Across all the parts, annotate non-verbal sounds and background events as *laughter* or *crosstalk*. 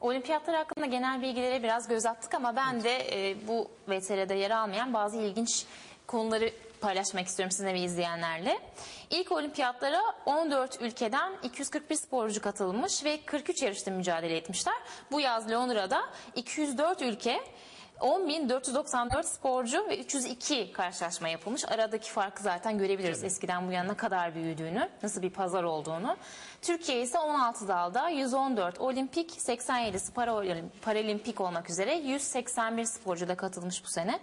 Olimpiyatlar hakkında genel bilgilere biraz göz attık ama ben de e, bu VTR'de yer almayan bazı ilginç konuları paylaşmak istiyorum sizinle ve izleyenlerle. İlk olimpiyatlara 14 ülkeden 241 sporcu katılmış ve 43 yarışta mücadele etmişler. Bu yaz Londra'da 204 ülke 10.494 sporcu ve 302 karşılaşma yapılmış. Aradaki farkı zaten görebiliriz eskiden bu yana kadar büyüdüğünü, nasıl bir pazar olduğunu. Türkiye ise 16 dalda 114 olimpik, 87 paraolim- paralimpik olmak üzere 181 sporcu da katılmış bu sene.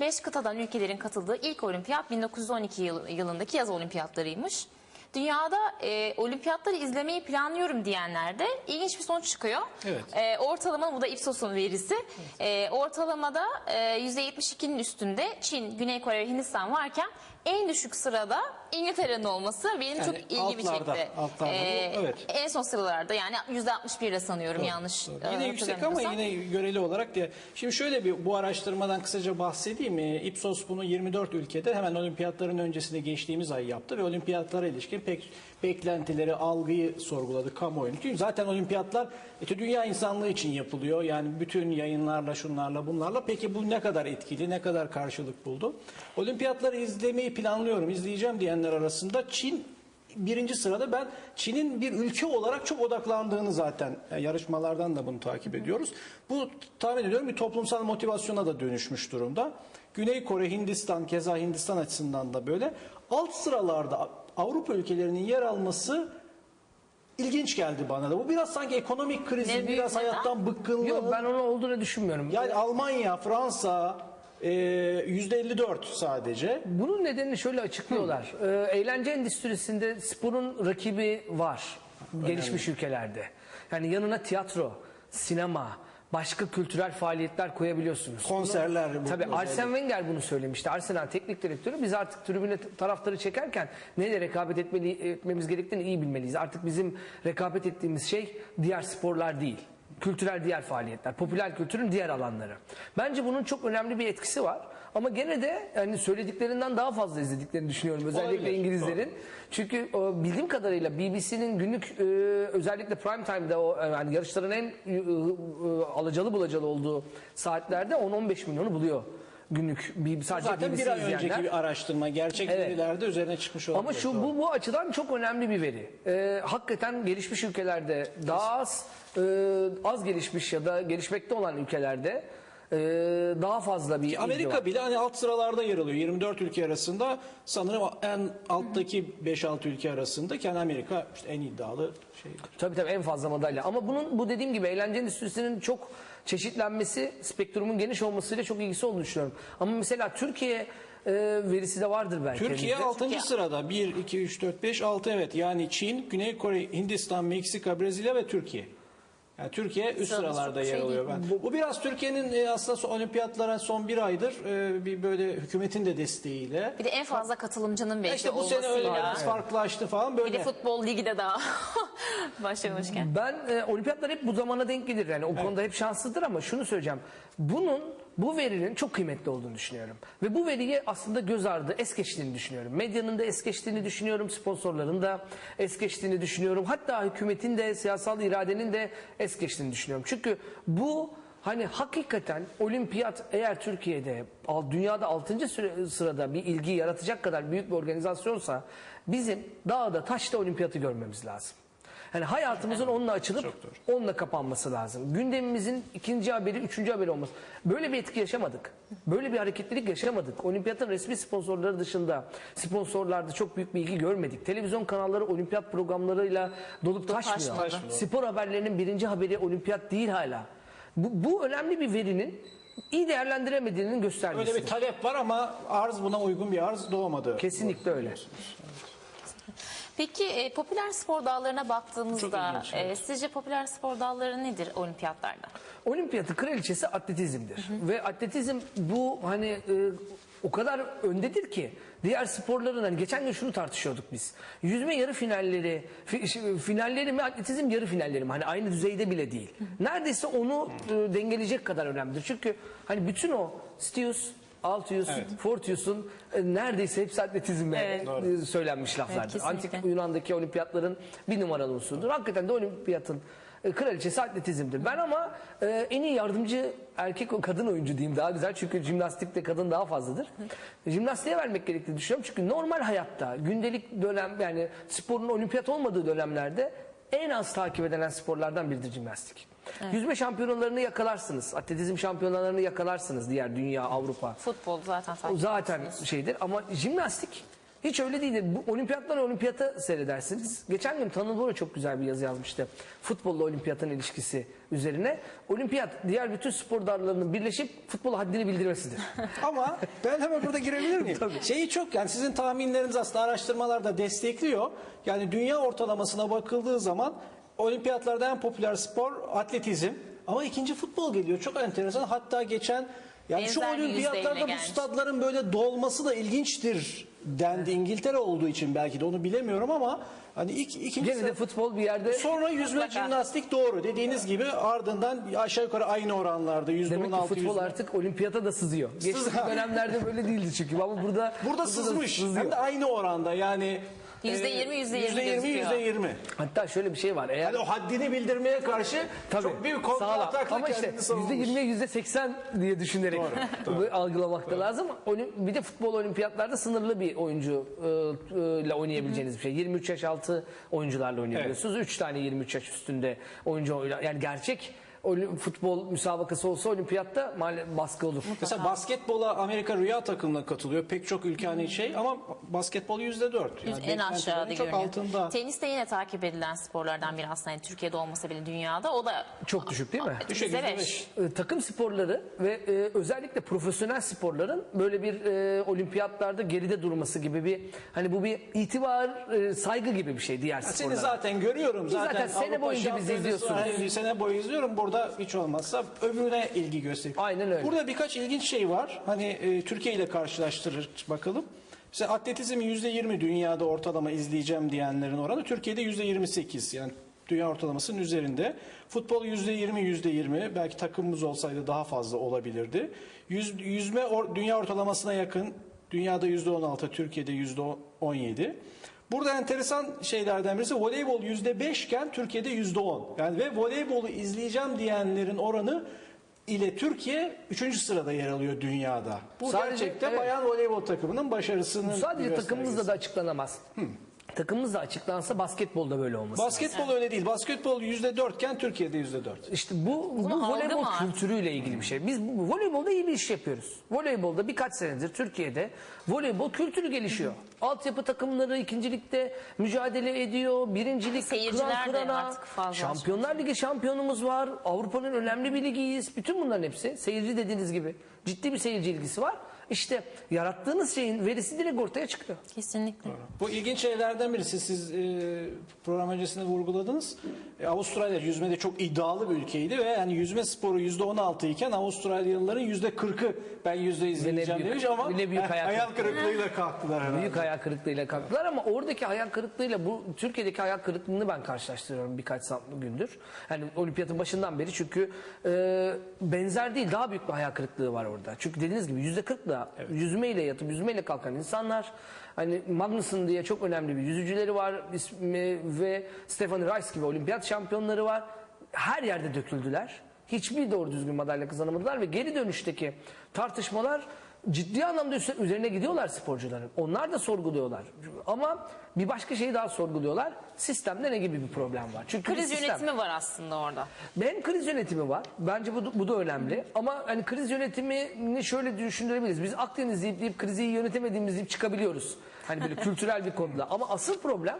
5 kıtadan ülkelerin katıldığı ilk olimpiyat 1912 yıl- yılındaki yaz olimpiyatlarıymış. Dünyada e, olimpiyatları izlemeyi planlıyorum diyenlerde ilginç bir sonuç çıkıyor. Evet. E, ortalama bu da Ipsos'un verisi. E, ortalamada e, %72'nin üstünde Çin, Güney Kore ve Hindistan varken en düşük sırada İngiltere'nin olması benim Yani çok ilgimi altlarda, çekti. Altlarda bu, evet. En son sıralarda yani %61'de sanıyorum yanlış. Doğru. e, Yine yüksek ama yine göreli olarak diye. Şimdi şöyle bir bu araştırmadan kısaca bahsedeyim. Ee, Ipsos bunu 24 ülkede hemen olimpiyatların öncesinde geçtiğimiz ay yaptı ve olimpiyatlara ilişkin pek beklentileri, algıyı sorguladı kamuoyunu. Çünkü zaten olimpiyatlar işte dünya insanlığı için yapılıyor. Yani bütün yayınlarla, şunlarla, bunlarla. Peki bu ne kadar etkili, ne kadar karşılık buldu? Olimpiyatları izlemeyi planlıyorum, izleyeceğim diyenler arasında Çin birinci sırada ben Çin'in bir ülke olarak çok odaklandığını zaten e, yarışmalardan da bunu takip ediyoruz. Bu tahmin ediyorum bir toplumsal motivasyona da dönüşmüş durumda. Güney Kore, Hindistan, keza Hindistan açısından da böyle. Alt sıralarda Avrupa ülkelerinin yer alması ilginç geldi bana da. Bu biraz sanki ekonomik krizin, Ne büyük biraz neden? hayattan bıkkınlığın. Yok ben onu olduğunu düşünmüyorum. Yani Almanya, Fransa e, %54 sadece. Bunun nedenini şöyle açıklıyorlar. Ee, eğlence endüstrisinde sporun rakibi var gelişmiş ülkelerde. Yani yanına tiyatro, sinema, başka kültürel faaliyetler koyabiliyorsunuz. Konserler bu- Tabii. Arsene Wenger bunu söylemişti. Arsenal teknik direktörü biz artık tribüne taraftarı çekerken neyle rekabet etmeli, etmemiz gerektiğini iyi bilmeliyiz. Artık bizim rekabet ettiğimiz şey diğer sporlar değil. Kültürel diğer faaliyetler, popüler kültürün diğer alanları. Bence bunun çok önemli bir etkisi var. Ama gene de yani söylediklerinden daha fazla izlediklerini düşünüyorum. Özellikle Olabilir, İngilizlerin. Çünkü o, bildiğim kadarıyla BBC'nin günlük e, özellikle prime time'da o e, yani yarışların en e, e, alacalı bulacalı olduğu saatlerde 10-15 milyonu buluyor günlük bir sadece Zaten BBC bir ay izleyenler. önceki bir araştırma. Gerçek Evet. verilerde üzerine çıkmış olabilir. Ama şu bu bu açıdan çok önemli bir veri. Ee, hakikaten gelişmiş ülkelerde daha az e, az gelişmiş ya da gelişmekte olan ülkelerde e, daha fazla bir Amerika var. bile hani alt sıralarda yer alıyor. 24 ülke arasında sanırım en alttaki 5-6 ülke arasında ki hani Amerika işte en iddialı şeydir. Tabii tabii en fazla madalya. Ama bunun bu dediğim gibi eğlence endüstrisinin çok çeşitlenmesi, spektrumun geniş olmasıyla çok ilgisi olduğunu düşünüyorum. Ama mesela Türkiye e, verisi de vardır belki. Türkiye elimizde. 6. Türkiye. sırada. 1, 2, 3, 4, 5, 6 evet. Yani Çin, Güney Kore, Hindistan, Meksika, Brezilya ve Türkiye. Yani Türkiye üst Sıralama sıralarda çok yer şey alıyor. Ben. Bu biraz Türkiye'nin e, aslında olimpiyatlara son bir aydır e, bir böyle hükümetin de desteğiyle. Bir de en fazla katılımcının belki İşte bu sene öyle olmasıyla. biraz farklılaştı falan Bir böyle. de futbol ligi de daha *laughs* başlamışken. Ben e, olimpiyatlar hep bu zamana denk gelir yani o konuda hep şanssızdır ama şunu söyleyeceğim. Bunun bu verinin çok kıymetli olduğunu düşünüyorum. Ve bu veriyi aslında göz ardı es geçtiğini düşünüyorum. Medyanın da es geçtiğini düşünüyorum. Sponsorların da es geçtiğini düşünüyorum. Hatta hükümetin de siyasal iradenin de es geçtiğini düşünüyorum. Çünkü bu Hani hakikaten olimpiyat eğer Türkiye'de dünyada 6. sıra- sırada bir ilgi yaratacak kadar büyük bir organizasyonsa bizim dağda taşta olimpiyatı görmemiz lazım. Yani hayatımızın onunla açılıp onunla kapanması lazım. Gündemimizin ikinci haberi, üçüncü haberi olması. Böyle bir etki yaşamadık. Böyle bir hareketlilik yaşamadık. Olimpiyatın resmi sponsorları dışında sponsorlarda çok büyük bir ilgi görmedik. Televizyon kanalları olimpiyat programlarıyla dolup taşmıyor. Taşmadı. Spor haberlerinin birinci haberi olimpiyat değil hala. Bu, bu önemli bir verinin iyi değerlendiremediğinin Öyle göstergesi. bir talep var ama arz buna uygun bir arz doğmadı. Kesinlikle öyle. Peki e, popüler spor dallarına baktığımızda evet. e, sizce popüler spor dalları nedir olimpiyatlarda? Olimpiyatın kraliçesi atletizmdir. Ve atletizm bu hani e, o kadar öndedir ki diğer sporların hani geçen gün şunu tartışıyorduk biz. Yüzme yarı finalleri, fi- finalleri mi atletizm yarı finalleri mi? Hani aynı düzeyde bile değil. Neredeyse onu e, dengeleyecek kadar önemlidir. Çünkü hani bütün o Stius Altius, Evet. Fortius'un e, neredeyse hepsi atletizmle Evet. e, söylenmiş laflardır. Evet, Antik kesinlikle. Yunan'daki olimpiyatların bir numaralı unsurudur. Hakikaten de olimpiyatın E, kraliçesi atletizmdir. Ben ama e, en iyi yardımcı erkek o kadın oyuncu diyeyim daha güzel çünkü jimnastikte kadın daha fazladır. *laughs* Jimnastiğe vermek gerektiğini düşünüyorum çünkü normal hayatta gündelik dönem yani sporun olimpiyat olmadığı dönemlerde en az takip edilen sporlardan biridir jimnastik. Yüzme şampiyonalarını yakalarsınız. Atletizm şampiyonalarını yakalarsınız diğer dünya, Avrupa. Futbol zaten takip zaten şeydir ama jimnastik hiç öyle değildir. Bu olimpiyattan olimpiyata seyredersiniz. Geçen gün Tanıl Bora çok güzel bir yazı yazmıştı. Futbolla olimpiyatın ilişkisi üzerine. Olimpiyat diğer bütün spor dallarının birleşip futbol haddini bildirmesidir. *laughs* Ama ben hemen burada girebilir miyim? Şeyi çok yani sizin tahminleriniz aslında araştırmalarda destekliyor. Yani dünya ortalamasına bakıldığı zaman olimpiyatlarda en popüler spor atletizm. Ama ikinci futbol geliyor. Çok enteresan. Hatta geçen yani şu Benzer bir olimpiyatlarda bu gelmiş. stadların böyle dolması da ilginçtir dendi. İngiltere olduğu için belki de onu bilemiyorum ama hani ilk, ikinci Gene de futbol bir yerde Sonra yüzme Mutlaka. jimnastik doğru. Dediğiniz gibi ardından aşağı yukarı aynı oranlarda. %16, demek ki futbol %16. artık olimpiyata da sızıyor. Geçtiğimiz dönemlerde böyle değildi çünkü ama burada Burada da sızmış. Hem de aynı oranda yani. Yüzde e, yirmi, yüzde yüzde yirmi yirmi, gözüküyor. yüzde yirmi. Hatta şöyle bir şey var. Eğer Yani o haddini bildirmeye karşı Tabii, çok büyük kontra sağlam. atakla Ama işte kendini savunmuş. yüzde yirmiye yüzde seksen diye düşünerek *laughs* bu algılamak da lazım. Olim- Bir de futbol olimpiyatlarda sınırlı bir oyuncu e, e, ile oynayabileceğiniz bir şey. 23 yaş altı oyuncularla oynayabiliyorsunuz. 3 tane 23 yaş üstünde oyuncu oyna. Yani gerçek olim- futbol müsabakası olsa olimpiyatta baskı olur. Mesela basketbola Amerika rüya takımına katılıyor. Pek çok ülke hani şey ama basketbol yüzde dört. Yani en aşağıda çok görünüyor. altında. Tenis de yine takip edilen sporlardan biri aslında. Yani Türkiye'de olmasa bile dünyada. O da Çok düşük değil mi? Düşük, Yüzde yüzde beş. beş. E, takım sporları ve e, özellikle profesyonel sporların böyle bir e, olimpiyatlarda geride durması gibi bir hani bu bir itibar e, saygı gibi bir şey diğer Seni sporlara. zaten görüyorum. Zaten, zaten sene Avrupa boyunca bizi şampiyonası izliyorsunuz. var. Sene boyu izliyorum. Burada hiç olmazsa öbürüne ilgi gösteriyor. Aynen öyle. Burada birkaç ilginç şey var. Hani e, Türkiye ile karşılaştırır bakalım. Mesela atletizmin %20 dünyada ortalama izleyeceğim diyenlerin oranı Türkiye'de %28 yani dünya ortalamasının üzerinde. Futbol %20 %20 belki takımımız olsaydı daha fazla olabilirdi. Yüz, yüzme or- dünya ortalamasına yakın. Dünyada %16, Türkiye'de %17. Burada enteresan şeylerden birisi voleybol %5 iken Türkiye'de %10. Yani ve voleybolu izleyeceğim diyenlerin oranı ile Türkiye 3. sırada yer alıyor dünyada. Bu Sadece- gerçekten evet. bayan voleybol takımının başarısının Sadece göstergesi. da açıklanamaz. Takımımızla açıklansa basketbolda böyle olması. Basketbol öyle değil. Basketbol %4 iken Türkiye'de %4. İşte bu, bu algı voleybol mı kültürüyle ilgili bir şey. Biz bu, voleybolda iyi bir iş yapıyoruz. Voleybolda birkaç senedir Türkiye'de voleybol kültürü gelişiyor. Altyapı takımları ikincilikte mücadele ediyor. Birincilik Seyirciler kıran kırana. artık fazla. Şampiyonlar Ligi şampiyonumuz var. Avrupa'nın önemli bir ligiyiz. Bütün bunların hepsi seyirci dediğiniz gibi. Ciddi bir seyirci ilgisi var. İşte yarattığınız şeyin verisi direkt ortaya çıkıyor. Kesinlikle. Bu ilginç şeylerden birisi siz e, program öncesinde vurguladınız. E, Avustralya yüzmede çok iddialı bir ülkeydi ve yani yüzme sporu %16 iken Avustralyalıların %40'ı ben yüzde izleyeceğim büyük- demiş ama ne büyük *laughs* hayal hayal kırıklığıyla kalktılar herhalde. Büyük hayal kırıklığıyla kalktılar ama oradaki hayal kırıklığıyla bu Türkiye'deki hayal kırıklığını ben karşılaştırıyorum birkaç sam- gündür. Yani olimpiyatın başından beri çünkü e, benzer değil daha büyük bir hayal kırıklığı var orada. Çünkü dediğiniz gibi yüzde kırkla yüzmeyle yatıp yüzmeyle kalkan insanlar hani Magnussen diye çok önemli bir yüzücüleri var ismi ve Stephanie Rice gibi olimpiyat şampiyonları var. Her yerde döküldüler. Hiçbir doğru düzgün madalya kazanamadılar ve geri dönüşteki tartışmalar ciddi anlamda üzerine gidiyorlar sporcuların. Onlar da sorguluyorlar. Ama bir başka şeyi daha sorguluyorlar. Sistemde ne gibi bir problem var? Çünkü Kriz sistem- yönetimi var aslında orada. hem kriz yönetimi var. Bence bu, bu da önemli. Ama hani kriz yönetimini şöyle düşünebiliriz. Biz Akdeniz deyip, deyip krizi yönetemediğimiz deyip çıkabiliyoruz. Hani böyle *laughs* kültürel bir konuda. Ama asıl problem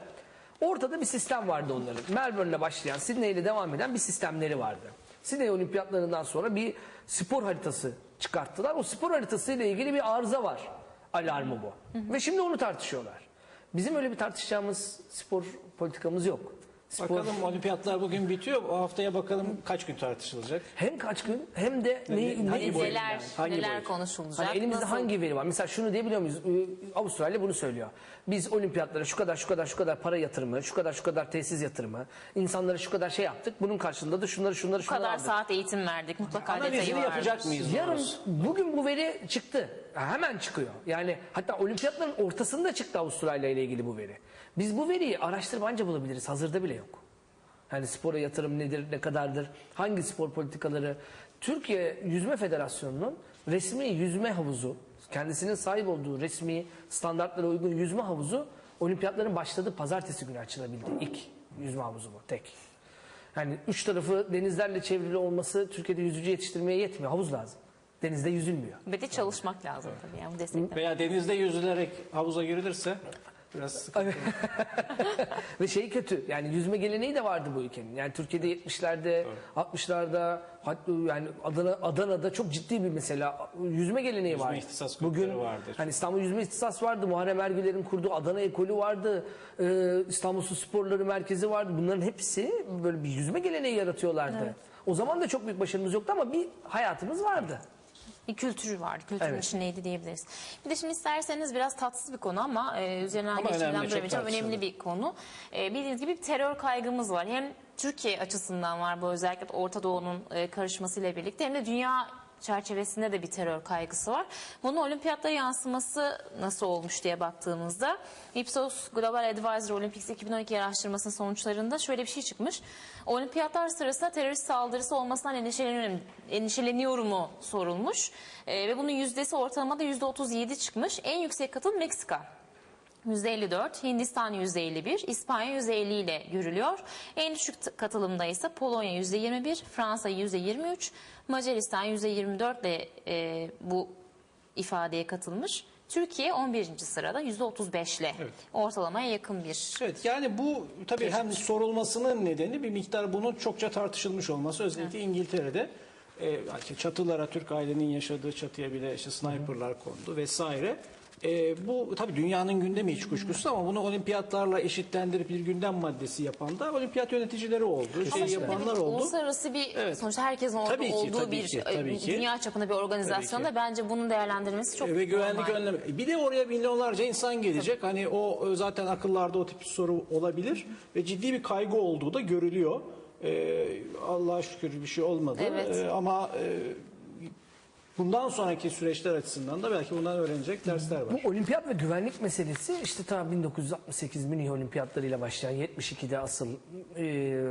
ortada bir sistem vardı onların. Melbourne'le başlayan, Sydney ile devam eden bir sistemleri vardı. Sydney olimpiyatlarından sonra bir spor haritası çıkarttılar. O spor haritası ile ilgili bir arıza var. Alarmı bu. Ve şimdi onu tartışıyorlar. Bizim öyle bir tartışacağımız spor politikamız yok. Spor, Bakalım olimpiyatlar bugün bitiyor. O haftaya bakalım kaç gün tartışılacak. hem kaç gün hem de ne, ne- hangi ne- boyut Neler? Hangi neler boyut? konuşulacak? Hani elimizde nasıl- hangi veri var? Mesela şunu diyebiliyor muyuz? Ee, Avustralya bunu söylüyor. Biz olimpiyatlara şu kadar şu kadar şu kadar para yatırımı, şu kadar şu kadar tesis yatırımı, insanlara şu kadar şey yaptık. Bunun karşılığında da şunları şunları Bu şunları kadar aldık. saat eğitim verdik. Mutlaka detayı Analizini vardır. yapacak mıyız? Yarın bugün bu veri çıktı. Hemen çıkıyor. Yani hatta olimpiyatların ortasında çıktı Avustralya ile ilgili bu veri. Biz bu veriyi araştırıp anca bulabiliriz. Hazırda bile yok. Yani spora yatırım nedir, ne kadardır, hangi spor politikaları. Türkiye Yüzme Federasyonu'nun resmi yüzme havuzu, kendisinin sahip olduğu resmi standartlara uygun yüzme havuzu olimpiyatların başladığı pazartesi günü açılabildi. İlk yüzme havuzu bu, tek. Yani üç tarafı denizlerle çevrili olması Türkiye'de yüzücü yetiştirmeye yetmiyor. Havuz lazım. Denizde yüzülmüyor. Ve de çalışmak lazım tabii yani bu destekler. Veya denizde yüzülerek havuza girilirse biraz sıkıntı. Ve şey kötü yani yüzme geleneği de vardı bu ülkenin. Yani Türkiye'de 70'lerde, 60'larda hatta yani Adana, Adana'da çok ciddi bir mesela yüzme geleneği Yüzme vardı. ihtisas kulüpleri Bugün vardır. hani İstanbul Yüzme İhtisas vardı. Muharrem Ergüler'in kurduğu Adana Ekolü vardı. Ee, İstanbul Su Sporları Merkezi vardı. Bunların hepsi böyle bir yüzme geleneği yaratıyorlardı. O zaman da çok büyük başarımız yoktu ama bir hayatımız vardı. Bir kültürü vardı. Kültürün Evet. içindeydi diyebiliriz. Bir de şimdi isterseniz biraz tatsız bir konu ama e, üzerinden Ama geçmeden önemli. Önemli bir konu. E, bildiğiniz gibi bir terör kaygımız var. Hem Türkiye açısından var bu özellikle Orta Doğu'nun e, karışmasıyla birlikte hem de dünya çerçevesinde de bir terör kaygısı var. Bunun olimpiyatlara yansıması nasıl olmuş diye baktığımızda Ipsos Global Advisor Olympics 2012 araştırmasının sonuçlarında şöyle bir şey çıkmış. Olimpiyatlar sırasında terörist saldırısı olmasından endişeleniyorum, endişeleniyor mu sorulmuş. Ee, ve bunun yüzdesi ortalamada %37 çıkmış. En yüksek katıl Meksika. %54, Hindistan %51, İspanya %50 ile görülüyor. En düşük katılımda ise Polonya %21, Fransa %23, Macaristan %24 ile e, bu ifadeye katılmış. Türkiye 11. sırada %35 ile Evet. ortalamaya yakın bir Evet yani bu tabii hem sorulmasının nedeni bir miktar bunun çokça tartışılmış olması. Özellikle İngiltere'de e, çatılara Türk ailenin yaşadığı çatıya bile işte sniperlar kondu vesaire. E, bu tabii dünyanın gündemi hiç kuşkusuz ama bunu olimpiyatlarla eşitlendirip bir gündem maddesi yapan da olimpiyat yöneticileri oldu. Şey Ama şimdi yapanlar bir oldu. Uluslararası bir Evet. sonuçta herkesin orada Tabii ki, olduğu tabii bir ki, e, tabii ki. dünya çapında bir organizasyonda bence bunun değerlendirmesi çok ve güvenlik normal. önlemi. Bir de oraya milyonlarca insan gelecek. Hani o e, zaten akıllarda o tip bir soru olabilir ve ciddi bir kaygı olduğu da görülüyor. Ee, Allah'a şükür bir şey olmadı. Evet. Ee, ama e, bundan sonraki süreçler açısından da belki bundan öğrenecek dersler var. Bu olimpiyat ve güvenlik meselesi işte ta 1968 Münih olimpiyatlarıyla başlayan 72'de asıl e,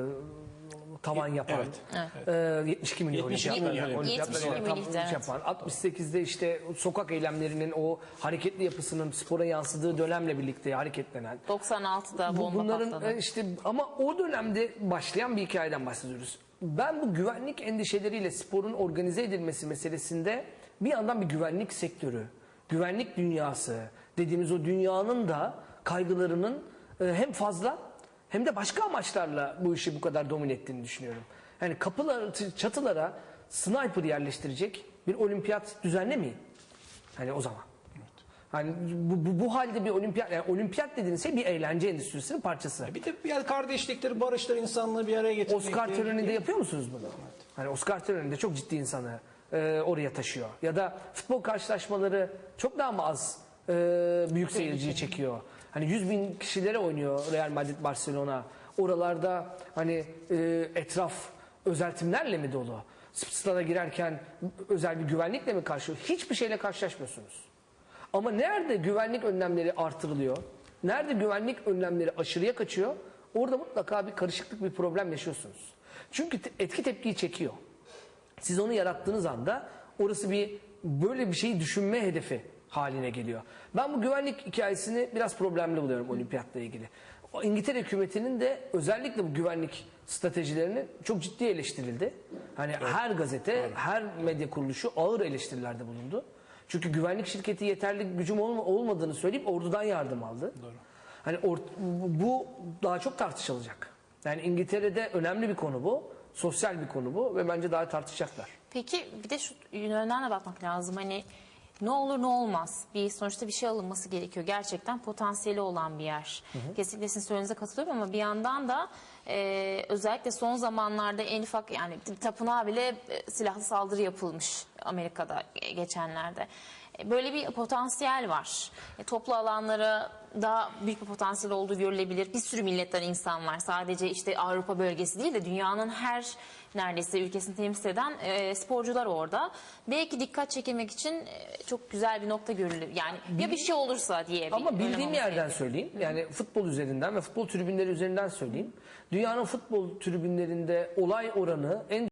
tavan yapan. Evet. e, 72 Münih 72 olimpiyatları. Münih olimpiyatları 72 tam Münih'de, evet. yapan. 68'de işte sokak eylemlerinin o hareketli yapısının spora yansıdığı dönemle birlikte hareketlenen 96'da bu, bomba bunların patladı. e, işte ama o dönemde başlayan bir hikayeden bahsediyoruz. Ben bu güvenlik endişeleriyle sporun organize edilmesi meselesinde bir yandan bir güvenlik sektörü, güvenlik dünyası dediğimiz o dünyanın da kaygılarının e, hem fazla hem de başka amaçlarla bu işi bu kadar domine ettiğini düşünüyorum. Yani kapılar, çatılara sniper yerleştirecek bir olimpiyat düzenlemeyin. Hani o zaman. Hani bu, bu, bu halde bir olimpiyat, yani olimpiyat dediğiniz şey bir eğlence endüstrisinin parçası. Bir de yani kardeşliktir, barıştır, insanlığı bir araya getirmek. Oscar töreninde yapıyor musunuz bunu? Hani Oscar töreninde çok ciddi insanı e, oraya taşıyor. Ya da futbol karşılaşmaları çok daha mı az e, büyük seyirciyi çekiyor? Hani 100 bin kişilere oynuyor Real Madrid, Barcelona. Oralarda hani e, etraf özeltimlerle mi dolu? Stada girerken özel bir güvenlikle mi karşı? Hiçbir şeyle karşılaşmıyorsunuz. Ama nerede güvenlik önlemleri artırılıyor? Nerede güvenlik önlemleri aşırıya kaçıyor? Orada mutlaka bir karışıklık, bir problem yaşıyorsunuz. Çünkü etki tepkiyi çekiyor. Siz onu yarattığınız anda orası bir böyle bir şeyi düşünme hedefi haline geliyor. Ben bu güvenlik hikayesini biraz problemli buluyorum olimpiyatla ilgili. O İngiltere hükümetinin de özellikle bu güvenlik stratejilerini çok ciddi eleştirildi. Hani her gazete, her medya kuruluşu ağır eleştirilerde bulundu. Çünkü güvenlik şirketi yeterli gücüm olma- olmadığını söyleyip ordudan yardım aldı. Hani or- bu daha çok tartışılacak. Yani İngiltere'de önemli bir konu bu. Sosyal bir konu bu ve bence daha tartışacaklar. Peki bir de şu de bakmak lazım. Hani ne olur ne olmaz. Bir sonuçta bir şey alınması gerekiyor. Gerçekten potansiyeli olan bir yer. Kesinlikle sizin söylediğinize katılıyorum ama bir yandan da e, özellikle son zamanlarda en ufak yani tapınağa bile e, silahlı saldırı yapılmış Amerika'da e, geçenlerde. Böyle bir potansiyel var. E, toplu alanlara daha büyük bir potansiyel olduğu görülebilir. Bir sürü milletten insan var. Sadece işte Avrupa bölgesi değil de dünyanın her neredeyse ülkesini temsil eden e, sporcular orada. Belki dikkat çekmek için e, çok güzel bir nokta görülür. Yani ya bir şey olursa diye. bir Ama bildiğim yerden gerekiyor. söyleyeyim. Yani futbol üzerinden ve futbol tribünleri üzerinden söyleyeyim. Dünyanın futbol tribünlerinde olay oranı en